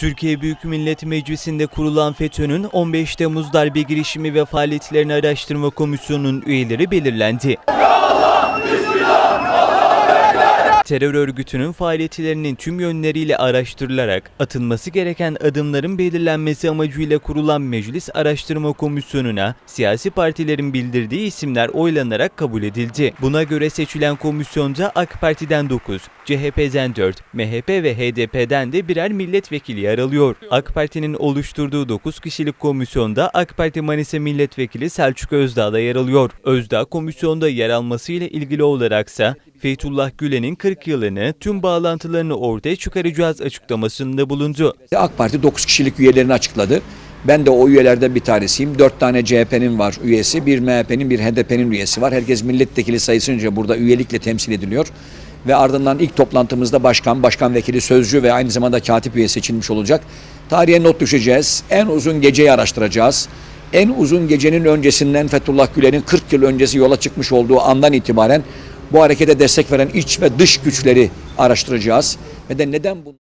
Türkiye Büyük Millet Meclisi'nde kurulan FETÖ'nün 15 Temmuz darbe girişimi ve faaliyetlerini araştırma komisyonunun üyeleri belirlendi. Terör örgütünün faaliyetlerinin tüm yönleriyle araştırılarak atılması gereken adımların belirlenmesi amacıyla kurulan Meclis Araştırma Komisyonu'na siyasi partilerin bildirdiği isimler oylanarak kabul edildi. Buna göre seçilen komisyonda AK Parti'den 9, CHP'den 4, MHP ve HDP'den de birer milletvekili yer alıyor. AK Parti'nin oluşturduğu 9 kişilik komisyonda AK Parti Manisa Milletvekili Selçuk Özdağ da yer alıyor. Özdağ komisyonda yer almasıyla ilgili olaraksa Feytullah Gülen'in 40 yılını tüm bağlantılarını ortaya çıkaracağız açıklamasında bulundu. AK Parti 9 kişilik üyelerini açıkladı. Ben de o üyelerden bir tanesiyim. 4 tane CHP'nin var üyesi, bir MHP'nin, bir HDP'nin üyesi var. Herkes milletvekili sayısınca burada üyelikle temsil ediliyor. Ve ardından ilk toplantımızda başkan, başkan vekili, sözcü ve aynı zamanda katip üye seçilmiş olacak. Tarihe not düşeceğiz. En uzun geceyi araştıracağız. En uzun gecenin öncesinden Fethullah Gülen'in 40 yıl öncesi yola çıkmış olduğu andan itibaren bu harekete destek veren iç ve dış güçleri araştıracağız. Ve de neden bu